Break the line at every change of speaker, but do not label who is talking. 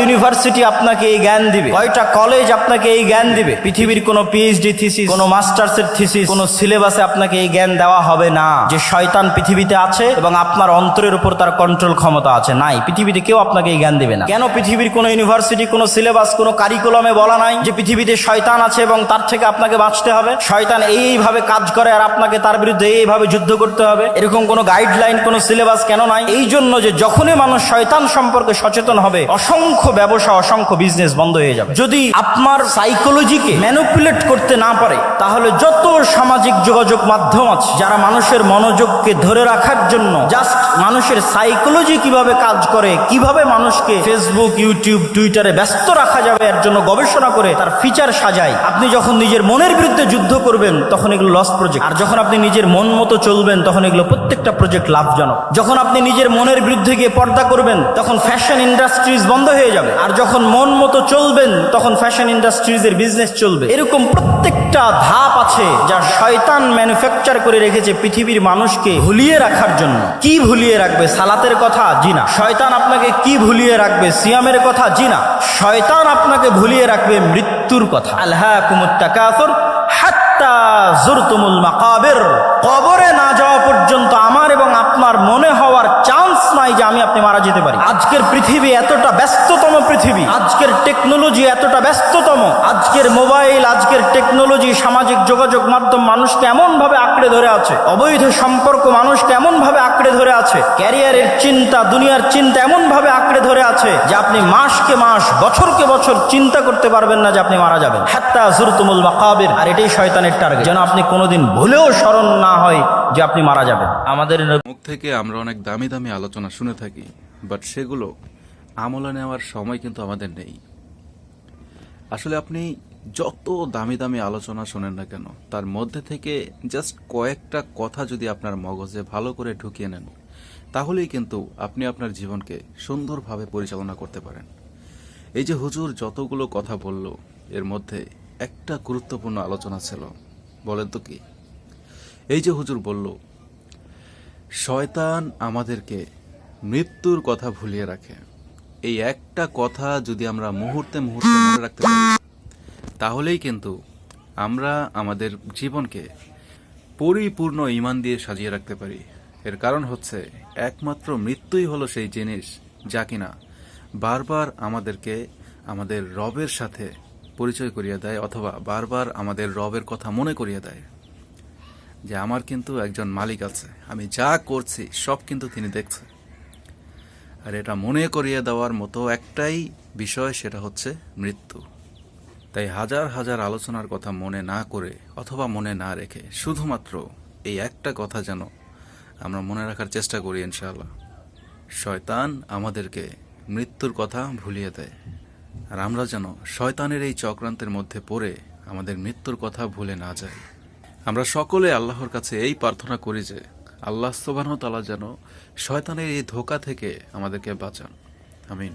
University আপনাকে এই জ্ঞান দিবে। কয়টা কলেজ আপনাকে এই জ্ঞান দিবে? পৃথিবীর কোনো পিএইচডি থিসিস কোনো মাস্টার্সের থিসিস কোনো সিলেবাসে আপনাকে এই জ্ঞান দেওয়া হবে না। যে শয়তান পৃথিবীতে আছে এবং আপনার অন্তরের উপর তার কন্ট্রোল ক্ষমতা আছে, নাই। পৃথিবীতে কেউ আপনাকে এই জ্ঞান দিবে না। কেন পৃথিবীর কোনো ইউনিভার্সিটি, কোনো সিলেবাস কোনো কারিকুলামে বলা নাই যে পৃথিবীতে শয়তান আছে এবং তার থেকে আপনাকে বাঁচতে হবে? শয়তান এইভাবে কাজ করে আর আপনাকে তার বিরুদ্ধে এইভাবে যুদ্ধ করতে হবে? এরকম কোনো গাইডলাইন কোনো সিলেবাস কেন নাই? এই জন্য যে যখনই মানুষ শয়তান সম্পর্কে সচেতন হবে, অসংখ্য ব্যবসা, অসংখ্য বিজনেস বন্ধ হয়ে যাবে। যদি আপনার সাইকোলজিকে ম্যানুপুলেট করতে না পারে, তাহলে যত সামাজিক যোগাযোগ মাধ্যম আছে, যারা মানুষের মনোযোগকে ধরে রাখার জন্য জাস্ট মানুষের সাইকোলজি কীভাবে কাজ করে, কীভাবে মানুষকে ফেসবুক ইউটিউব টুইটারে ব্যস্ত রাখা যাবে, এর জন্য গবেষণা করে তার ফিচার সাজায়, আপনি যখন নিজের মনের বিরুদ্ধে যুদ্ধ করবেন, তখন এগুলো লস প্রজেক্ট আর যখন আপনি নিজের মন মতো চলবেন, তখন এগুলো প্রত্যেকটা প্রজেক্ট লাভজনক। যখন আপনি নিজের মনের বিরুদ্ধে গিয়ে পর্দা করবেন, তখন ফ্যাশন ইন্ডাস্ট্রিজ বন্ধ হয়ে যাবে। আর যখন মন মতো চলবেন, তখন ফ্যাশন ইন্ডাস্ট্রিজের বিজনেস চলবে। এরকম প্রত্যেকটা ধাপ আছে যা শয়তান ম্যানুফ্যাকচার করে রেখেছে পৃথিবীর মানুষকে ভুলিয়ে রাখার জন্য। কি ভুলিয়ে রাখবে? সালাতের কথা? জি না। শয়তান আপনাকে কি ভুলিয়ে রাখবে? সিয়ামের কথা? জি না। শয়তান আপনাকে ভুলিয়ে রাখবে মৃত্যুর কথা। আল্লাহ জুরতুমুল মাকাবির। কবরে না যাওয়া পর্যন্ত আমার এবং আপনার মনে হওয়ার চান্স নাই যে আমি আপনি মারা যেতে পারি। আজকের পৃথিবী এতটা পৃথিবী। আজকের টেকনোলজি এতটা ব্যস্ততম। আজকের মোবাইল আজকের টেকনোলজি সামাজিক যোগাযোগ মাধ্যম মানুষকে এমন ভাবে আঁকড়ে ধরে আছে। অবৈধ সম্পর্ক মানুষকে এমন ভাবে আঁকড়ে ধরে আছে। ক্যারিয়ারের চিন্তা দুনিয়ার চিন্তা এমন ভাবে আঁকড়ে ধরে আছে যে আপনি মাসকে মাস বছরকে বছর চিন্তা করতে পারবেন না যে আপনি মারা যাবেন। হাত্তা জুরতুমুল মাকাবির। আর এটাই শয়তানের টার্গেট যেন আপনি কোনোদিন ভুলেও স্মরণ না হয় যে আপনি মারা যাবেন। আমাদের
মুখ থেকে আমরা অনেক দামি দামি আলোচনা শুনে থাকি বাট সেগুলো আমলে নেওয়ার সময় কিন্তু আমাদের নেই। আসলে আপনি যত দামি দামি আলোচনা শোনেন না কেন, তার মধ্যে থেকে জাস্ট কয়েকটা কথা যদি আপনার মগজে ভালো করে ঢুকিয়ে নেন, তাহলেই কিন্তু আপনি আপনার জীবনকে সুন্দরভাবে পরিচালনা করতে পারেন। এই যে হুজুর যতগুলো কথা বলল, এর মধ্যে একটা গুরুত্বপূর্ণ আলোচনা ছিল। বলেন তো কি? এই যে হুজুর বলল, শয়তান আমাদেরকে মৃত্যুর কথা ভুলিয়ে রাখে। এই একটা কথা যদি আমরা মুহূর্তে মুহূর্তে মনে রাখতে পারি, তাহলেই কিন্তু আমরা আমাদের জীবনকে পরিপূর্ণ ইমান দিয়ে সাজিয়ে রাখতে পারি। এর কারণ হচ্ছে, একমাত্র মৃত্যুই হলো সেই জিনিস যা কিনা বারবার আমাদেরকে আমাদের রবের সাথে পরিচয় করিয়ে দেয় অথবা বারবার আমাদের রবের কথা মনে করিয়ে দেয় যে আমার কিন্তু একজন মালিক আছে, আমি যা করছি সব কিন্তু তিনি দেখছে। আর এটা মনে করিয়ে দেওয়ার মতো একটাই বিষয় সেটা হচ্ছে মৃত্যু। তাই হাজার হাজার আলোচনার কথা মনে না করে অথবা মনে না রেখে শুধুমাত্র এই একটা কথা যেন আমরা মনে রাখার চেষ্টা করি ইনশাআল্লাহ। শয়তান আমাদেরকে মৃত্যুর কথা ভুলিয়ে দেয়। আর আমরা যেন শয়তানের এই চক্রান্তের মধ্যে পড়ে আমাদের মৃত্যুর কথা ভুলে না যাই। আমরা সকলে আল্লাহর কাছে এই প্রার্থনা করি যে আল্লাহ সোবাহতালা যেন শয়তানের এই ধোকা থেকে আমাদেরকে বাঁচান। আমিন।